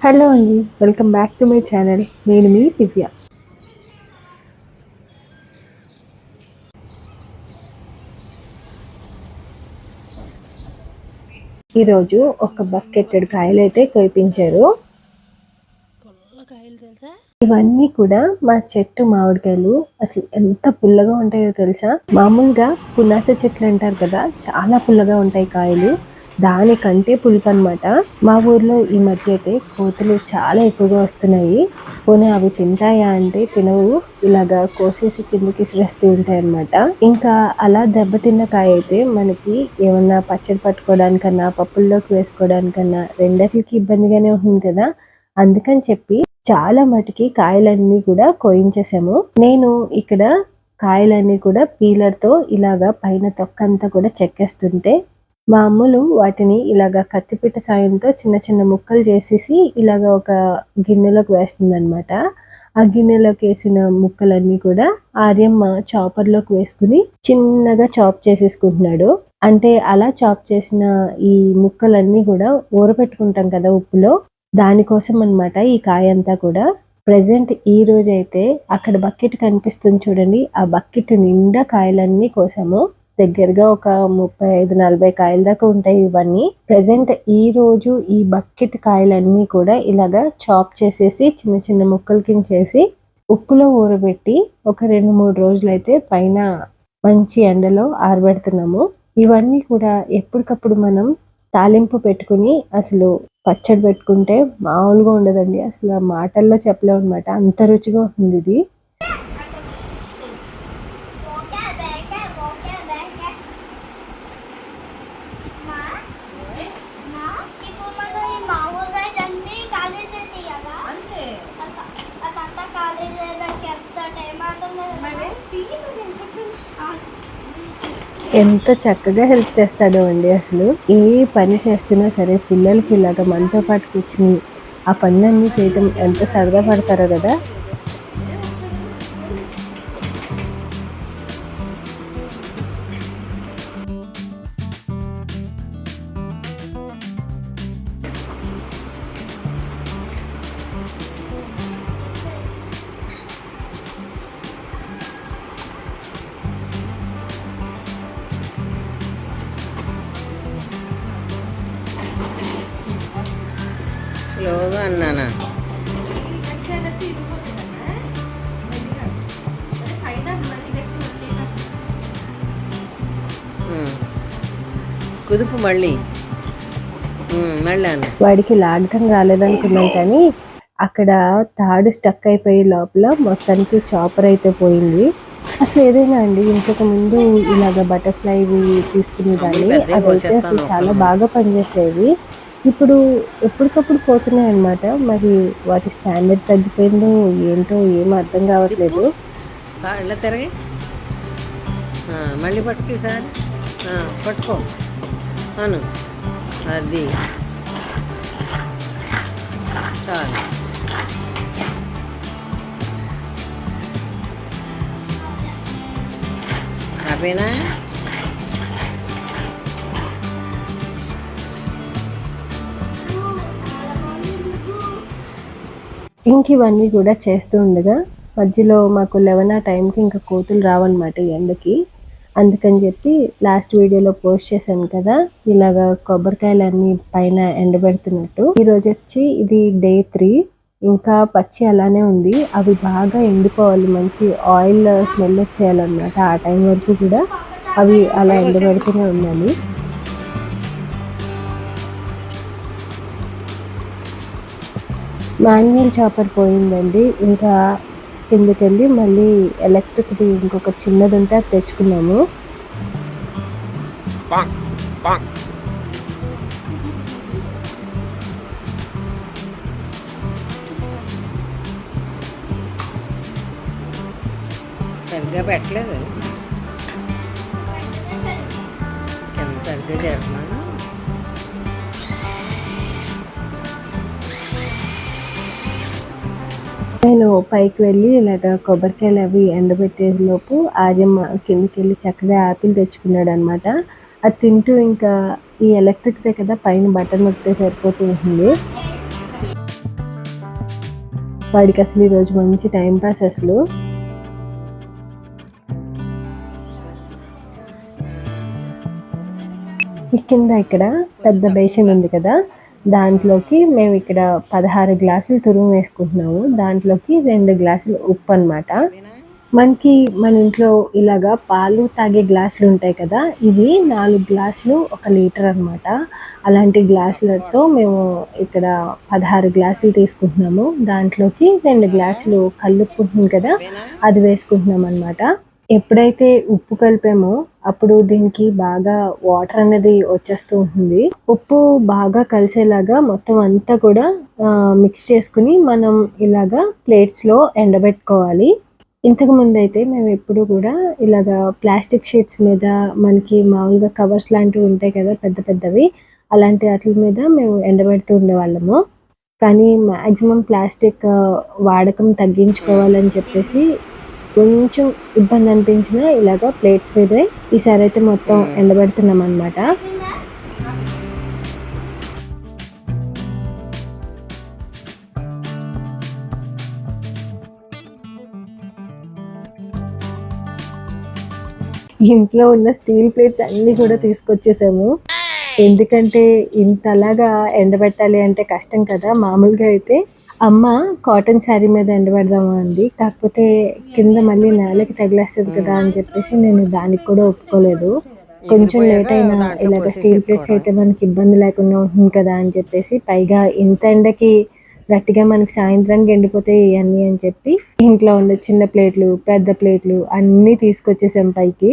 Hello అండి welcome back to my channel. నేను మీ దివ్య. ఈరోజు ఒక బకెట్టెడ్ కాయలు అయితే తెలుసా? ఇవన్నీ కూడా మా చెట్టు మామిడికాయలు. అసలు ఎంత పుల్లగా ఉంటాయో తెలుసా? మామూలుగా పునాస చెట్లు అంటారు కదా చాలా పుల్లగా ఉంటాయి కాయలు. దానికంటే పులుపు అనమాట మా ఊర్లో ఈ మధ్య అయితే కోతులు చాలా ఎక్కువగా వస్తున్నాయి. పోనీ అవి తింటాయా అంటే తినవు. ఇలాగా కోసేసి కిందకి విసిరేస్తూ ఉంటాయి అనమాట ఇంకా అలా దెబ్బతిన్న కాయ అయితే మనకి ఏమన్నా పచ్చడి పట్టుకోవడానికన్నా పప్పుల్లోకి వేసుకోవడానికన్నా రెండట్లకి ఇబ్బందిగానే ఉంటుంది కదా. అందుకని చెప్పి చాలా మటుకి కాయలన్నీ కూడా కోయించేసాము. నేను ఇక్కడ కాయలన్నీ కూడా పీలర్తో ఇలాగా పైన తొక్కంతా కూడా చెక్కేస్తుంటే మా అమ్మలు వాటిని ఇలాగా కత్తిపీట సాయంతో చిన్న చిన్న ముక్కలు చేసేసి ఇలాగ ఒక గిన్నెలోకి వేస్తుందనమాట ఆ గిన్నెలోకి వేసిన ముక్కలన్నీ కూడా ఆర్యమ్మ చాపర్లోకి వేసుకుని చిన్నగా చాప్ చేసేసుకుంటున్నాడు. అంటే అలా చాప్ చేసిన ఈ ముక్కలన్నీ కూడా ఊరపెట్టుకుంటాం కదా ఉప్పులో. దానికోసం అన్నమాట ఈ కాయ అంతా కూడా. ప్రజెంట్ ఈ రోజు అక్కడ బకెట్ కనిపిస్తుంది చూడండి. ఆ బకెట్ నిండా కాయలన్నీ కోసాము. దగ్గరగా ఒక ముప్పై ఐదు నలభై కాయల దాకా ఉంటాయి ఇవన్నీ. ప్రజెంట్ ఈ రోజు ఈ బకెట్ కాయలన్నీ కూడా ఇలాగా చాప్ చేసేసి చిన్న చిన్న ముక్కలు కింద చేసి ఉప్పులో ఊరబెట్టి ఒక రెండు మూడు రోజులైతే పైన మంచి ఎండలో ఆరబెడుతున్నాము. ఇవన్నీ కూడా ఎప్పటికప్పుడు మనం తాలింపు పెట్టుకుని అసలు పచ్చడి పెట్టుకుంటే మామూలుగా ఉండదండి. అసలు ఆ మాటల్లో చెప్పలేము అనమాట అంత రుచిగా ఉంటుంది ఇది Våga väga, våga väga. మా మా ఇప్పుడు మనం ఈ మామూలుగా ఇవన్నీ ఖాళీ చేసేయాలా అంతే అదంతా ఖాళీ చేయడానికి ఎంత చక్కగా హెల్ప్ చేస్తాడో అండి అసలు. ఏ పని చేస్తున్నా సరే పిల్లలకి ఇలాగ మనతో పాటు కూర్చుని ఆ పనులన్నీ చేయటం ఎంత సరదా పడతారో కదా. అన్నానా. కుదుపు మళ్ళీ. వాడికి లాగటం రాలేదనుకున్నాం కానీ అక్కడ తాడు స్టక్ అయిపోయి లోపల మొత్తానికి చాపర్ అయితే పోయింది. అసలు ఏదైనా అండి ఇంతకు ముందు ఇలాగ బటర్ఫ్లై తీసుకునేదాన్ని అదైతే అసలు చాలా బాగా పనిచేసేవి. ఇప్పుడు ఎప్పటికప్పుడు పోతున్నాయి అన్నమాట మరి వాటి స్టాండర్డ్ తగ్గిపోయిందో ఏంటో ఏం అర్థం కావట్లేదు. కాళ్ళ తిరగి. మళ్ళీ పట్టుకు సార్ పట్టుకో. అను. అది. చాలు. అవేనా ఇంక ఇవన్నీ కూడా చేస్తూ ఉండగా మధ్యలో మాకు లెవెన్ ఆ టైంకి ఇంకా కోతులు రావన్నమాట ఎండకి. అందుకని చెప్పి లాస్ట్ వీడియోలో పోస్ట్ చేశాను కదా ఇలాగా కొబ్బరికాయలన్నీ పైన ఎండబెడుతున్నట్టు. ఈ రోజు వచ్చి ఇది డే త్రీ ఇంకా పచ్చి అలానే ఉంది. అవి బాగా ఎండిపోవాలి మంచి ఆయిల్ స్మెల్ వచ్చేయాలన్నమాట ఆ టైం వరకు కూడా. అవి అలా ఎండబెడుతూనే ఉండాలి. మాన్యువల్ చాపర్ పోయిందండి. ఇంకా కిందకెళ్ళి మళ్ళీ ఎలక్ట్రిక్ది ఇంకొక చిన్నది ఉంటే అది తెచ్చుకున్నాము. సరిగ్గా పెట్టలేదు. కింద సరిగ్గా చేస్తున్నాను. నేను పైకి వెళ్ళి ఇలాగ కొబ్బరికాయలు అవి ఎండబెట్టే లోపు ఆర్యమ్మ కిందకి వెళ్ళి చక్కగా యాపిల్ తెచ్చుకున్నాడు అనమాట అది తింటూ ఇంకా ఈ ఎలక్ట్రిక్ కదా పైన బటన్ నొక్కితే సరిపోతూ ఉంటుంది. వాడికి అసలు ఈరోజు మంచి టైం పాస్ అసలు. ఈ కింద ఇక్కడ పెద్ద బేసిన్ ఉంది కదా దాంట్లోకి మేము ఇక్కడ పదహారు గ్లాసులు తురుము వేసుకుంటున్నాము. దాంట్లోకి రెండు గ్లాసులు ఉప్పు అన్నమాట. మనకి మన ఇంట్లో ఇలాగా పాలు తాగే గ్లాసులు ఉంటాయి కదా ఇవి నాలుగు గ్లాసులు ఒక లీటర్ అన్నమాట. అలాంటి గ్లాసులతో మేము ఇక్కడ పదహారు గ్లాసులు తీసుకుంటున్నాము. దాంట్లోకి రెండు గ్లాసులు కల్లుప్పు ఉంటుంది కదా అది వేసుకుంటున్నాం అనమాట ఎప్పుడైతే ఉప్పు కలిపామో అప్పుడు దీనికి బాగా వాటర్ అనేది వచ్చేస్తూ ఉంటుంది. ఉప్పు బాగా కలిసేలాగా మొత్తం అంతా కూడా మిక్స్ చేసుకుని మనం ఇలాగా ప్లేట్స్లో ఎండబెట్టుకోవాలి. ఇంతకు ముందు అయితే మేము ఎప్పుడు కూడా ఇలాగా ప్లాస్టిక్ షీట్స్ మీద మనకి మామూలుగా కవర్స్ లాంటివి ఉంటాయి కదా పెద్ద పెద్దవి అలాంటి వాటి మీద మేము ఎండబెడుతూ ఉండేవాళ్ళము. కానీ మ్యాక్సిమం ప్లాస్టిక్ వాడకం తగ్గించుకోవాలని చెప్పేసి కొంచెం ఇబ్బంది అనిపించిన ఇలాగా ప్లేట్స్ మీదే ఈసారి అయితే మొత్తం ఎండబెడుతున్నాం అనమాట? ఇంట్లో ఉన్న స్టీల్ ప్లేట్స్ అన్ని కూడా తీసుకొచ్చేసాము. ఎందుకంటే ఇంతలాగా ఎండబెట్టాలి అంటే కష్టం కదా మామూలుగా అయితే. అమ్మ కాటన్ శారీ మీద ఎండబెడదామా అంది. కాకపోతే కింద మళ్ళీ నేలకి తగిలేస్తుంది కదా అని చెప్పేసి నేను దానికి కూడా ఒప్పుకోలేదు. కొంచెం లేట్ అయినా ఇలాగ స్టీల్ ప్లేట్స్ అయితే మనకి ఇబ్బంది లేకుండా ఉంటుంది కదా అని చెప్పేసి పైగా ఇంత ఎండకి గట్టిగా మనకి సాయంత్రానికి ఎండిపోతాయి ఇవన్నీ అని చెప్పి ఇంట్లో ఉండే చిన్న ప్లేట్లు పెద్ద ప్లేట్లు అన్నీ తీసుకొచ్చేసాం పైకి.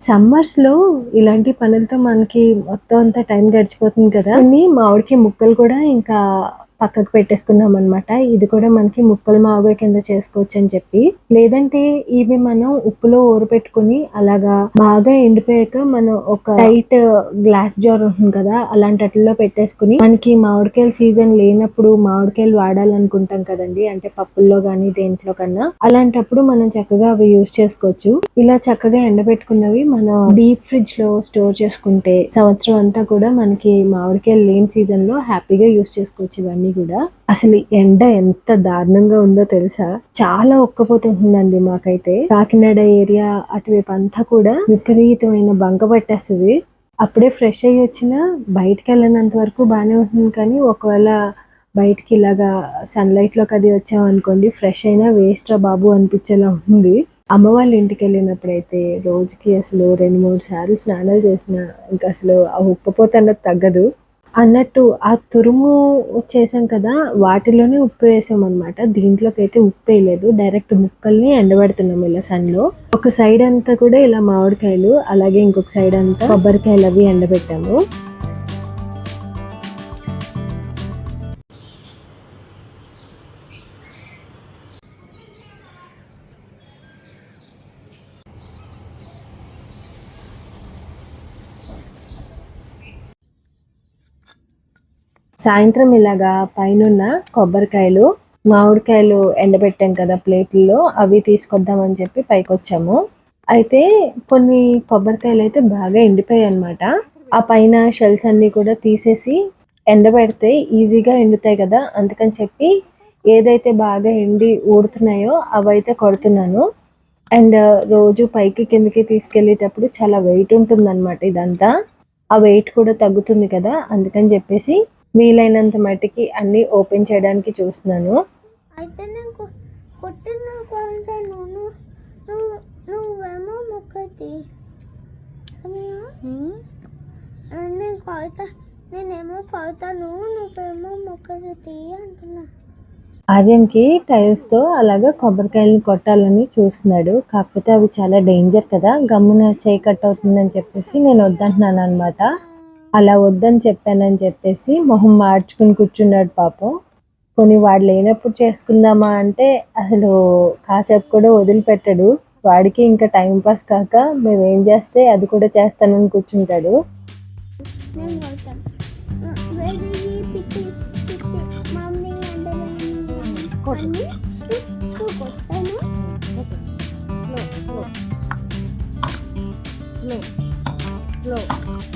సమ్మర్స్లో ఇలాంటి పనులతో మనకి మొత్తం అంతా టైం గడిచిపోతుంది కదా. కొన్ని మామిడికి ముక్కలు కూడా ఇంకా పక్కకు పెట్టేసుకున్నాం అనమాట ఇది కూడా మనకి ముక్కలు మావే కింద చేసుకోవచ్చు అని చెప్పి. లేదంటే ఇవి మనం ఉప్పులో ఊరపెట్టుకుని అలాగా బాగా ఎండిపోయాక మనం ఒక టైట్ గ్లాస్ జార్ ఉంటుంది కదా అలాంటి వాటిల్లో పెట్టేసుకుని మనకి మామిడికాయల సీజన్ లేనప్పుడు మామిడికాయలు వాడాలనుకుంటాం కదండి అంటే పప్పుల్లో గానీ దేంట్లో కన్నా. అలాంటప్పుడు మనం చక్కగా అవి యూజ్ చేసుకోవచ్చు. ఇలా చక్కగా ఎండబెట్టుకున్నవి మనం డీప్ ఫ్రిడ్జ్లో స్టోర్ చేసుకుంటే సంవత్సరం అంతా కూడా మనకి మామిడికాయలు లేని సీజన్లో హ్యాపీగా యూజ్ చేసుకోవచ్చు ఇవన్నీ. కూడా. అసలు ఎండ ఎంత దారుణంగా ఉందో తెలుసా? చాలా ఒక్కపోతుంటుందండి మాకైతే. కాకినాడ ఏరియా అటువైపు అంతా కూడా విపరీతమైన బంక పట్టేస్తుంది. అప్పుడే ఫ్రెష్ అయ్యి వచ్చినా బయటకు వెళ్ళినంత వరకు బాగానే ఉంటుంది కానీ ఒకవేళ బయటికి ఇలాగా సన్లైట్లోకి అది వచ్చామనుకోండి ఫ్రెష్ అయినా వేస్ట్ రా బాబు అనిపించేలా ఉంది. అమ్మ వాళ్ళ ఇంటికి వెళ్ళినప్పుడైతే రోజుకి అసలు రెండు మూడు సార్లు స్నానాలు చేసిన ఇంకా అసలు ఆ ఉక్కపోతే అన్నది తగ్గదు. అన్నట్టు ఆ తురుము చేసాం కదా వాటిలోనే ఉప్పు వేసాం అనమాట దీంట్లోకి అయితే ఉప్పు వేయలేదు. డైరెక్ట్ ముక్కల్ని ఎండబెడుతున్నాం ఇలా సన్లో. ఒక సైడ్ అంతా కూడా ఇలా మామిడికాయలు అలాగే ఇంకొక సైడ్ అంతా కొబ్బరికాయలు అవి ఎండబెట్టాము. సాయంత్రం ఇలాగా పైనున్న కొబ్బరికాయలు మామిడికాయలు ఎండబెట్టాం కదా ప్లేట్లలో అవి తీసుకొద్దామని చెప్పి పైకి వచ్చాము అయితే కొన్ని కొబ్బరికాయలు అయితే బాగా ఎండిపోయాయి అనమాట ఆ పైన షెల్స్ అన్నీ కూడా తీసేసి ఎండబెడితే ఈజీగా ఎండుతాయి కదా అందుకని చెప్పి ఏదైతే బాగా ఎండి ఊడుతున్నాయో అవైతే కొడుతున్నాను. అండ్ రోజు పైకి కిందకి తీసుకెళ్ళేటప్పుడు చాలా వెయిట్ ఉంటుంది అనమాట ఇదంతా. ఆ వెయిట్ కూడా తగ్గుతుంది కదా అందుకని చెప్పేసి వీలైనంత మట్టికి అన్ని ఓపెన్ చేయడానికి చూస్తున్నాను. అయితే నేను కొట్టిన కొంటే నువ్వు నువ్వేమో మొక్కటి నేను కొడతా నేనేమో కొడతాను నువ్వేమో మొక్కటి తీయ అంటున్నా. ఆర్యన్కి టైల్స్తో అలాగా కొబ్బరికాయలను కొట్టాలని చూస్తున్నాడు. కాకపోతే అవి చాలా డేంజర్ కదా. గమ్మున చేయి కట్ అవుతుందని చెప్పేసి నేను వద్దంటున్నాను అనమాట అలా వద్దని చెప్పానని చెప్పేసి మొహం మార్చుకుని కూర్చున్నాడు పాపం. కొన్ని వాడు లేనప్పుడు చేసుకుందామా అంటే అసలు కాసేపు కూడా వదిలిపెట్టాడు. వాడికి ఇంకా టైం పాస్ కాక మేము ఏం చేస్తే అది కూడా చేస్తానని కూర్చుంటాడు. స్లో. Slow slow.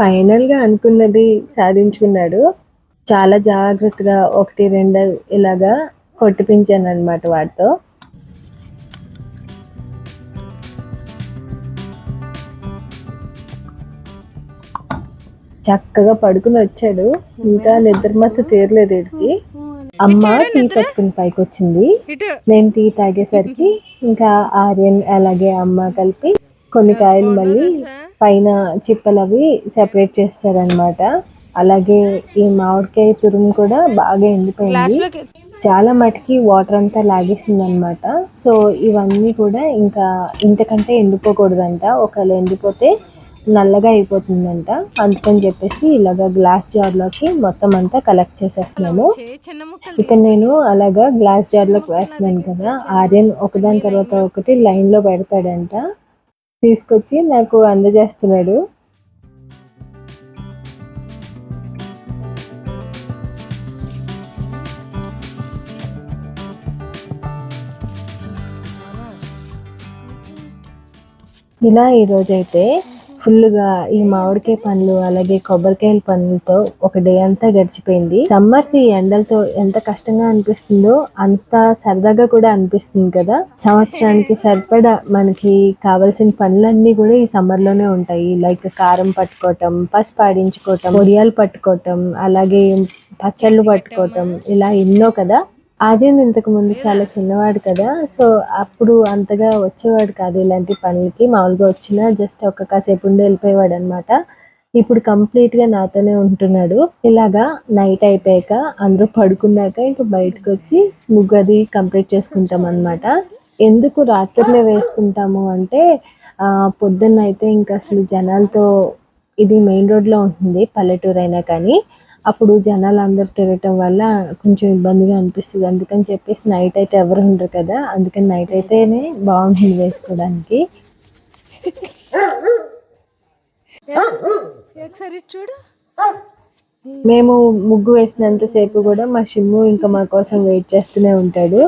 ఫైనల్గా అనుకున్నది సాధించుకున్నాడు. చాలా జాగ్రత్తగా ఒకటి రెండు ఇలాగా కొట్టిపించాను అనమాట వాడితో. చక్కగా పడుకుని వచ్చాడు. ఇంకా నిద్ర మత్తు తీరలేదు వీడికి అమ్మ టీ పెట్టుకుని పైకి వచ్చింది నేను టీ తాగేసరికి ఇంకా ఆర్యన్ అలాగే అమ్మ కలిపి కొన్ని కాయలు మళ్ళీ పైన చిప్పలు అవి సెపరేట్ చేస్తారనమాట అలాగే ఈ మామిడికాయ తురుము కూడా బాగా ఎండిపోయింది. చాలా మటుకి వాటర్ అంతా లాగేసింది అనమాట సో ఇవన్నీ కూడా ఇంకా ఇంతకంటే ఎండిపోకూడదంట. ఒకవేళ ఎండిపోతే నల్లగా అయిపోతుందంట. అందుకని చెప్పేసి ఇలాగ గ్లాస్ జార్లోకి మొత్తం అంతా కలెక్ట్ చేసేస్తున్నాము. ఇక్కడ నేను అలాగా గ్లాస్ జార్లోకి వేస్తున్నాను కదా. ఆర్యన్ ఒకదాని తర్వాత ఒకటి లైన్లో పెడతాడంట. తీసుకొచ్చి నాకు అందజేస్తున్నాడు. ఇలా ఈరోజైతే ఫుల్గా ఈ మామిడికాయ పండ్లు అలాగే కొబ్బరికాయల పండ్లతో ఒక డే అంతా గడిచిపోయింది. సమ్మర్స్ ఈ ఎండలతో ఎంత కష్టంగా అనిపిస్తుందో అంత సరదాగా కూడా అనిపిస్తుంది కదా. సంవత్సరానికి సరిపడా మనకి కావాల్సిన పనులన్నీ కూడా ఈ సమ్మర్లోనే ఉంటాయి. లైక్ కారం పట్టుకోవటం పసుపు ఆడించుకోవటం పొడియాలు పట్టుకోవటం అలాగే పచ్చళ్ళు పట్టుకోవటం ఇలా ఎన్నో కదా. ఆర్యన్ ఇంతకు ముందు చాలా చిన్నవాడు కదా సో అప్పుడు అంతగా వచ్చేవాడు కాదు ఇలాంటి పనులకి. మామూలుగా వచ్చినా జస్ట్ ఒక కాసేపు ఉండి వెళ్ళిపోయేవాడు అనమాట ఇప్పుడు కంప్లీట్గా నాతోనే ఉంటున్నాడు. ఇలాగా నైట్ అయిపోయాక అందరూ పడుకున్నాక ఇంకా బయటకు వచ్చి ముగ్గు అది కంప్లీట్ చేసుకుంటాం అనమాట ఎందుకు రాత్రులే వేసుకుంటాము అంటే పొద్దున్న అయితే ఇంకా అసలు జనాలతో ఇది మెయిన్ రోడ్లో ఉంటుంది పల్లెటూరు అయినా కానీ. అప్పుడు జనాలు అందరు తిరగటం వల్ల కొంచెం ఇబ్బందిగా అనిపిస్తుంది. అందుకని చెప్పేసి నైట్ అయితే ఎవరు ఉండరు కదా. అందుకని నైట్ అయితేనే బాగుంటుంది వేసుకోవడానికి. ఒకసారి చూడు. మేము ముగ్గు వేసినంతసేపు కూడా మా షిమ్ము ఇంకా మా కోసం వెయిట్ చేస్తూనే ఉంటాడు.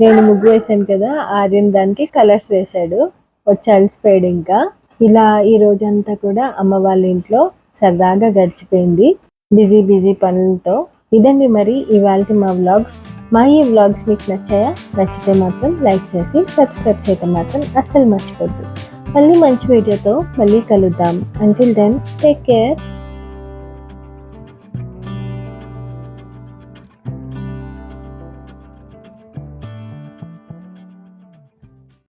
నేను ముగ్గు వేసాను కదా ఆర్యన్ దానికి కలర్స్ వేశాడు. వచ్చి అలసిపోయాడు ఇంకా. ఇలా ఈ రోజంతా కూడా అమ్మ వాళ్ళ ఇంట్లో సరదాగా గడిచిపోయింది. బిజీ బిజీ పనులతో. ఇదండి మరి ఇవాళ మా వ్లాగ్. మా ఈ వ్లాగ్స్ మీకు నచ్చాయా? నచ్చితే మాత్రం లైక్ చేసి సబ్స్క్రైబ్ చేయటం మాత్రం అస్సలు మర్చిపోద్దు. మళ్ళీ మంచి వీడియోతో మళ్ళీ కలుద్దాం. Until then take care